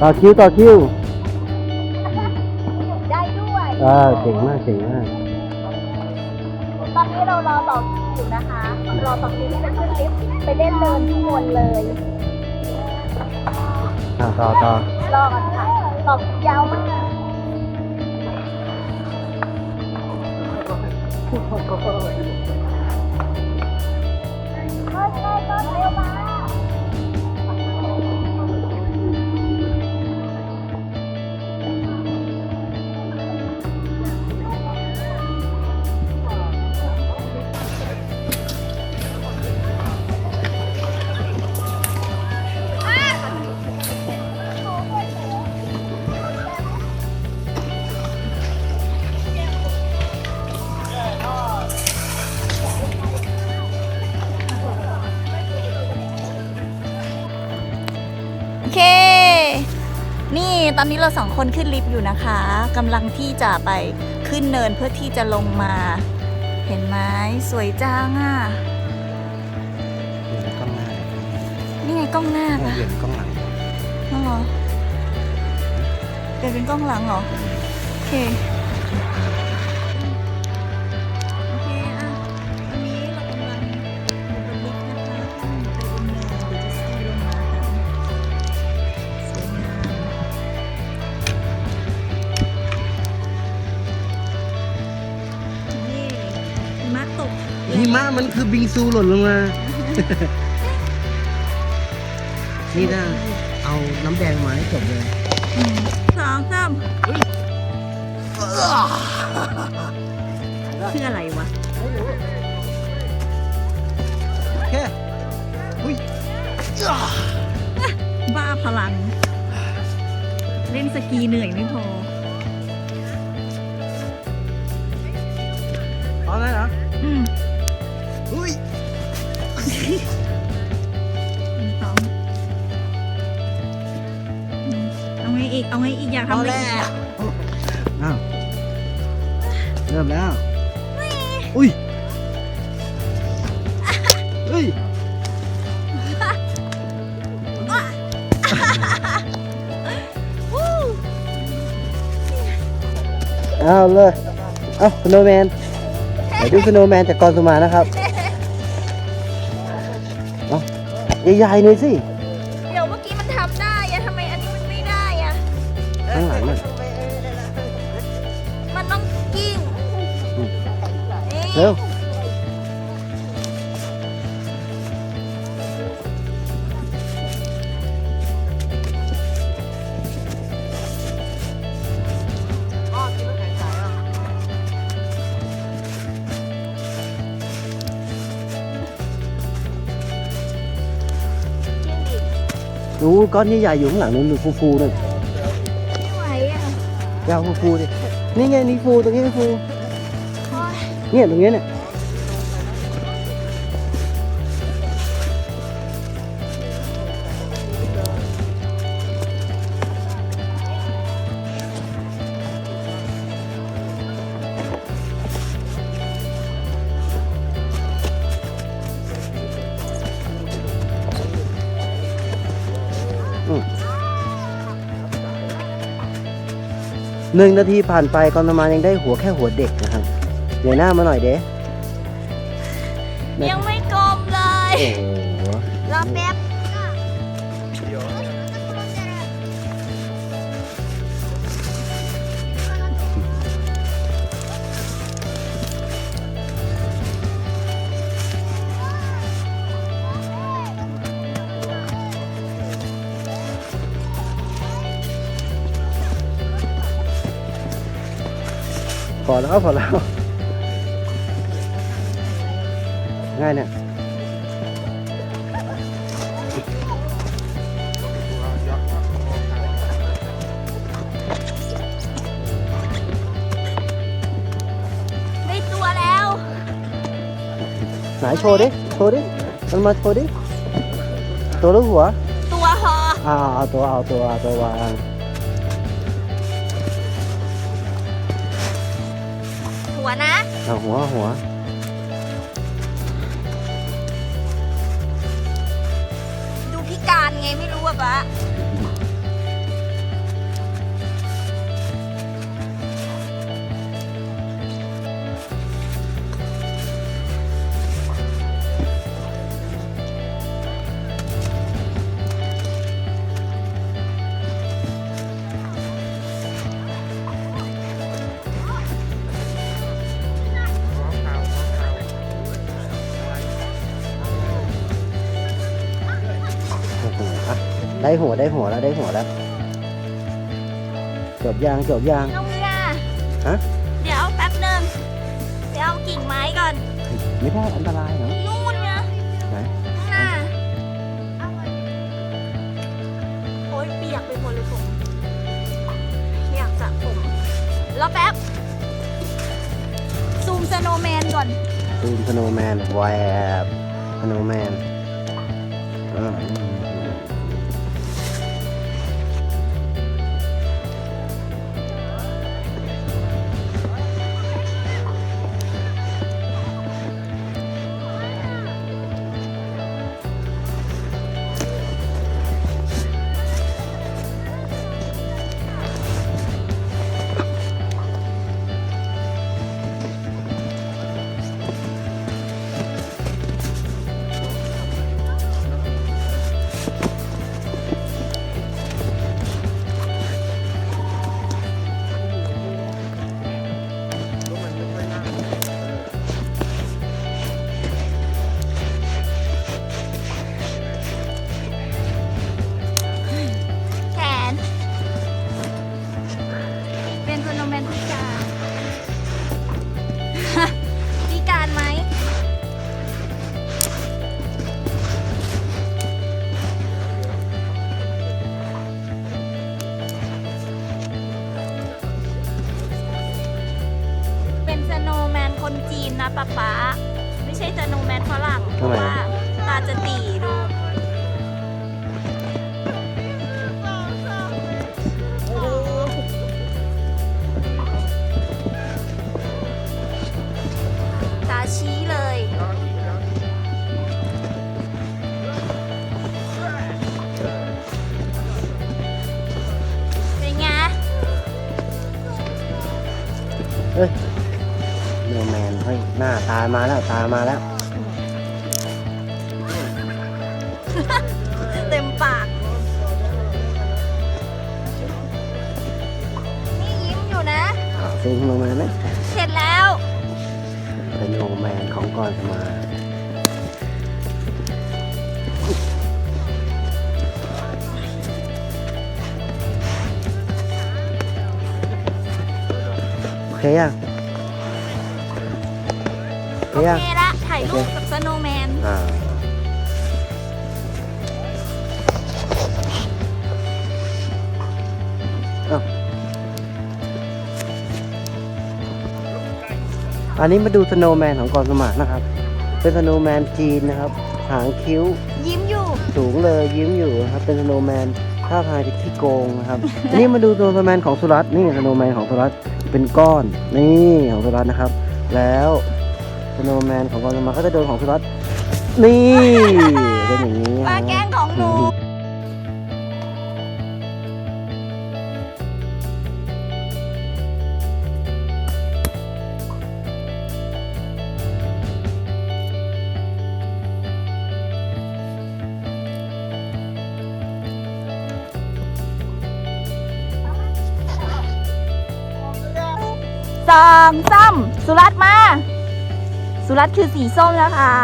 ต่อคิวต่อคิวได้ด้วยอ่าเก่งมากเก่งมาก ตอนนี้เรารอต่อคิวอยู่นะคะ รอต่อคิวที่จะขึ้นลิฟต์ไปเล่นเดินข้างบนเลยอ่าต่อต่อรอกันค่ะต่อคิวยาวมากก็ใช่ก็เร็วมา ตอนนี้เราสองคนขึ้นลิฟต์อยู่นะคะกำลังที่จะไปขึ้นเนินเพื่อที่จะลงมา เห็นไหมสวยจังอะเดี๋ยวกล้องหน้านี่ไงกล้องหน้าเดี๋ยวปะเปลี่ยนกล้องหลังนั่นเหรอเปลี่ยนเป็นกล้องหลังเหรอโอเค มะมันคือบิงซูหล่นลงมา นี่นะเอาน้ำแดงมาให้จบเลยอืมสองสามคืออะไรวะแค่อุ้ยบ้าพลัง เล่นสกีเหนื่อยไม่พอเอาเลยเหรอ อืม อุ้ยหนึ่งสองอืมเอาไงอีก เอาไงอีกอยากทำอะไรอีกอะอ้าวเริ่มแล้ว อุ้ยอุ้ยเอาเลย เอาสโนว์แมนเดี๋ยวดูสโนว์แมนจากกรสุมานะครับ ใหญ่ๆหน่อยสิ เดี๋ยวเมื่อกี้มันทำได้อะทำไมอันนี้มันไม่ได้อะข้างหลังน่ะ มันต้องกิ้งอืมนี่ เร็ว ดูก้อนใหญ่ๆอยู่ข้างหลังนู้นดูฟูๆนั่นไม่ไหวอะยาวฟูๆดินี่ไงนี่ฟูตรงนี้ฟูโอ๊ยเนี่ยตรงนี้เนี่ย หนึ่งนาทีผ่านไปกอนประมาณยังได้หัวแค่หัวเด็กนะครับเดี๋ยวหน้ามาหน่อยเด้ยังไม่กลมเลย โอ้โหรอแป๊บ พอแล้วพอแล้วง่ายเนี่ยได้ตัวแล้ว ไหนโชว์ดิโชว์ดิมันมาโชว์ดิตัวลูกหัว ตัวหออ่าเอาตัวเอาตัวเอาตัววาง วนะ เอาหัวหัว ดูพิการไงไม่รู้อะปะ อได้หัวได้หัวแล้วได้หัวแล้วจบยางจบยาง น้องเมียฮะ เดี๋ยวแป๊บหนึ่งเดี๋ยวเอากิ่งไม้ก่อน ไม่ได้อันตรายเหรอนู่นนะไหน ข้างหน้าโอ๊ยเปียกไปหมดเลยผมอยากสระผมแล้วแป๊บ ซูมสโนว์แมนก่อน ตูมสโนว์แมนแวบสโนว์แมนอ่า คนจีนนะป๊าป๊าไม่ใช่สโนว์แมนฝรั่งเพทำไมราะว่าตาจะตีดูตาชี้เลยเป็นไงโนแมนเฮ้ยหน้าตามาแล้วตามาแล้ว เต็มปาก นี่ยิ้มอยู่นะ อ่าซูมสโนว์แมนไหมเสร็จแล้วสโนว์แมนของกรสมาโอเคยังโอโอเคยังเคละถ่ายรูปกับสโนว์แมนอ่าเอ้าอันนี้มาดูสโนว์แมนของกรสมานะครับ เป็นสโนว์แมนจีนนะครับ หางคิ้ว ยิ้มอยู่ สูงเลยยิ้มอยู่นะครับ เป็นสโนว์แมนท่าทางจะขี้โกงนะครับอันนี้มาดูสโนว์แมนของสุรัตน์นี่สโนว์แมนของสุรัตน์เป็นก้อน นี่ของสุรัตน์นะครับ แล้ว สโนว์แมนของกรสมาก็จะโดนของสุรัตน์นี่เป็นอย่างนี้ปลาแกงของหนูสองซ้ำสุรัตน์มา สุรัตน์คือสีส้มนะคะ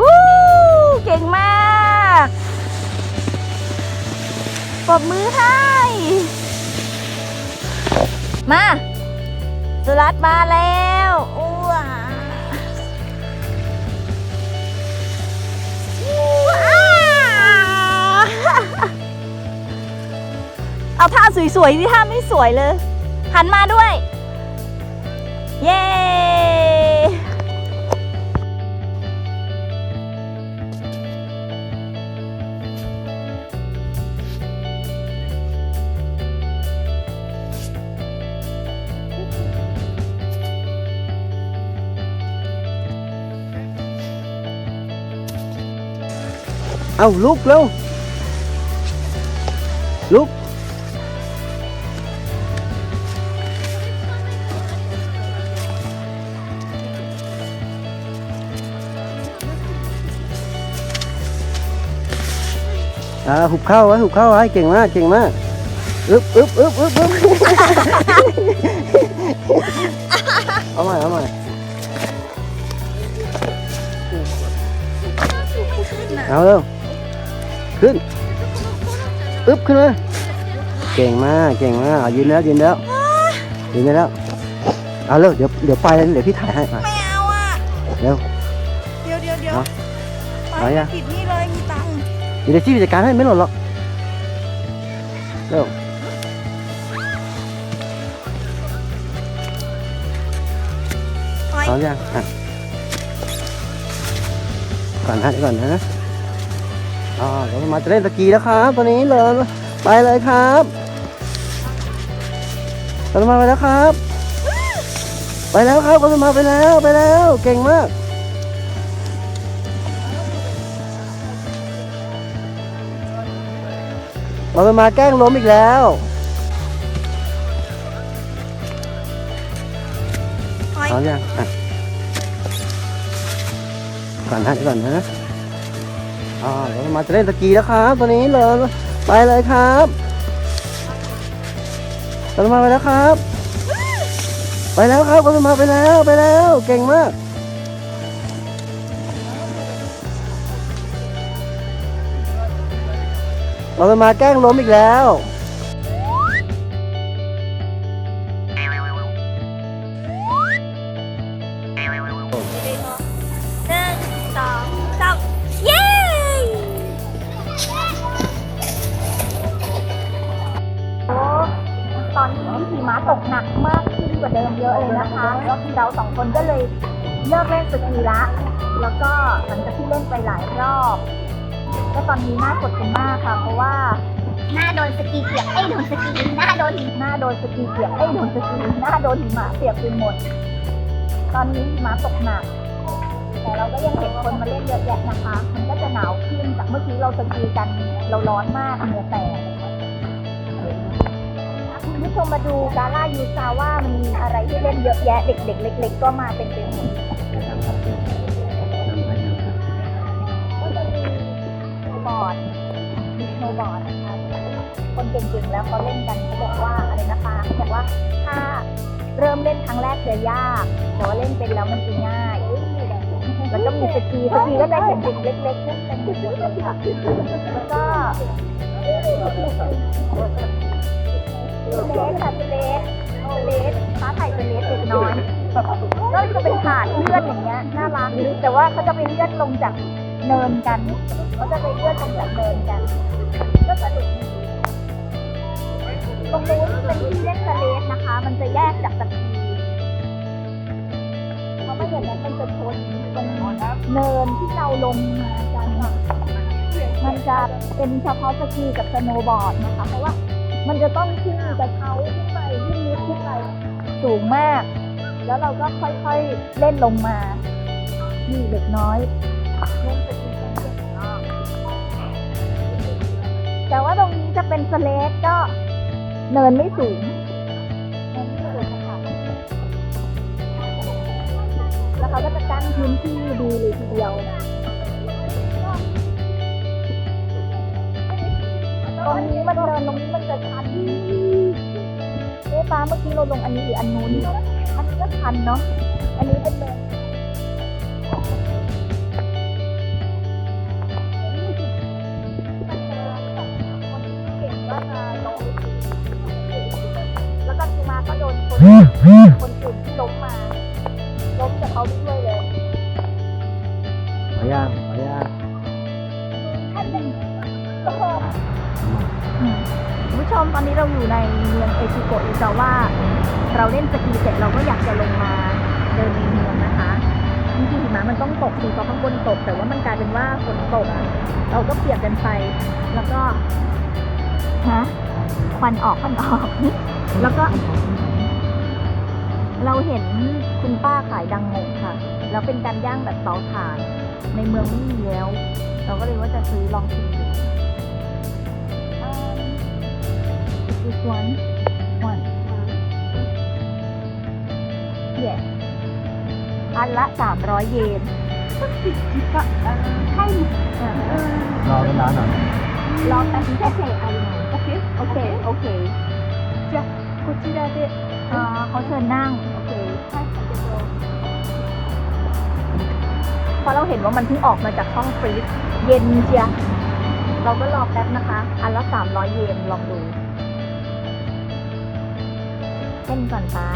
วู้เก่งมากปรบมือให้ มา สุรัตน์มาแล้วอ้ ท่าสวยๆที่ท่าไม่สวยเลย หันมาด้วย เย้เอาลุกเร็วลุก อ่าหุบเข้าไว้หุบเข้าไว้เก่งมากเก่งมากอึ๊บอึ๊บอึ๊บอึ๊บอึ๊บเอาใหม่เอาใหม่เอาเร็วขึ้นอึ๊บขึ้นมาเก่งมากเก่งมากเอายืนแล้วยืนแล้วยืนได้แล้วเอาเร็วเดี๋ยวเดี๋ยวไปแล้วเดี๋ยวพี่ถ่ายให้มาไม่เอาอะเร็วเดี๋ยวเดี๋ยวเดี๋ยวเอาไปเอายังปิดนี่เลยมีตังค์ เดี๋ยวชี้จัดการให้ไม่หล่นหรอกเร็วไปพร้อมยังอะก่อนนะเดี๋ยวก่อนนะอ๋อเรามาจะเล่นสกีแล้วครับตัวนี้เลยไปเลยครับเรามาไปแล้วครับ ไปแล้วครับเรามาไปแล้วไปแล้ว เก่งมาก เราจะมาแกล้งล้มอีกแล้วไปพร้อมยังอะก่อนนะเดี๋ยวก่อนนะอ๋อเราจะมาจะเล่นสกีแล้วครับตัวนี้เลยไปเลยครับเราจะมาไปแล้วครับ ไปแล้วครับเราจะมาไปแล้วไปแล้ว เก่งมาก เราจะมาแกล้งล้มอีกแล้ว หนึ่งสองสามเย้ โอ้ตอนนี้หิมะตกหนักมากขึ้นกว่าเดิมเยอะเลยนะคะแล้วเราสองคนก็เลยเลิกเล่นสกีละ แล้วก็หลังจากที่เล่นไปหลายรอบ ก็ตอนนี้หน้ากดกันมากค่ะ เพราะว่าหน้าโดนสกีเปียกไอ้ยโดนสกีหน้าโดนหิมะหน้าโดนสกีเปียกเอ้ยโดนสกีหน้าโดนหิมะเปียกไปหมด ตอนนี้หิมะตกหนักแต่เราก็ยังเห็นคนมาเล่นเยอะแยะนะคะ มันก็จะหนาวขึ้นจากเมื่อกี้เราสกีกันเราร้อนมากเหงื่อแตกคุณผู้ชมมาดูกาล่ายูซาว่ามันมีอะไรให้เล่นเยอะแยะเด็กๆเล็ก ๆ ก็มาเป็นเต็มหมด บอร์ดมีสโนบอร์ดนะคะคนเก่งๆแล้วเขาเล่นกันเขาบอกว่าอะไรนะคะเขาบอกว่าถ้าเริ่มเล่นครั้งแรกจะยากแต่ว่าเล่นเป็นแล้วมันจะง่ายแล้วก็มีสกีสกีก็จะเห็นเด็กเล็กๆเล่นกันอยู่เลยค่ะแล้วก็เลสค่ะเลสเลสฟ้าไทยเป็นเลสเด็กน้อยก็จะเป็นถาดเลื่อนอย่างเงี้ยน่ารักแต่ว่าเขาจะไปเลื่อนลงจาก เนินกันเขาจะไปเลื่อนลงจากเนินกัน ก็สนุกตรงนู้นเป็นที่เล่นสเลสนะคะ มันจะแยกจากสกีเพราะไม่อย่างนั้นมันจะชนตรงเนินที่เราลงมากันมันจะเป็นเฉพาะสกีกับสโนว์บอร์ดนะคะ เพราะว่ามันจะต้องขึ้นกระเช้าขึ้นไปขึ้นลิฟต์ขึ้นไปสูงมาก แล้วเราก็ค่อยๆเล่นลงมา นี่เด็กน้อย แต่ว่าตรงนี้จะเป็นสเลดก็เนินไม่สูง แล้วเขาก็จะกั้นพื้นที่ดีเลยทีเดียวตรงนี้มันเนินตรงนี้มันจะชันเอ๊ะฟ้าเมื่อกี้เราลงอันนี้หรืออันนู้น อันนี้ก็ชันเนาะ อันนี้เป็นเนิน คนอื่นที่ล้มมา ล้มจากเขาไปด้วยเลยขอย่างขอย่างคุณผู้ชมตอนนี้เราอยู่ในเมืองเอชิโกะอิซาว่า เราเล่นสกีเสร็จเราก็อยากจะลงมาเดินในเมืองนะคะจริงๆหิมะมันต้องตกสิเพราะข้างบนตก แต่ว่ามันกลายเป็นว่าฝนตกเราก็เปียกกันไปแล้วก็ฮะควันออกควันออก แล้วก็ เราเห็นคุณป้าขายดังโงกค่ะ แล้วเป็นการย่างแบบเตาถ่าน ในเมืองไม่มีแล้ว เราก็เลยว่าจะซื้อลองชิมดู Um, this one one yes อันละสามร้อยเยนก็เออให้เออเออ รอเวลาหน่อย ลองแต่แค่เทอะไรหน่อยโอเค โอเค โอเคじゃあこちらで เอ่อเขาเชิญนั่ง โอเคใช่ค่ะพอเราเห็นว่ามันเพิ่งออกมาจากช่องฟรีซเย็นเชียเราก็รอแป๊บนะคะ อันละสามร้อยเยนลองดูเส้นก่อนป้า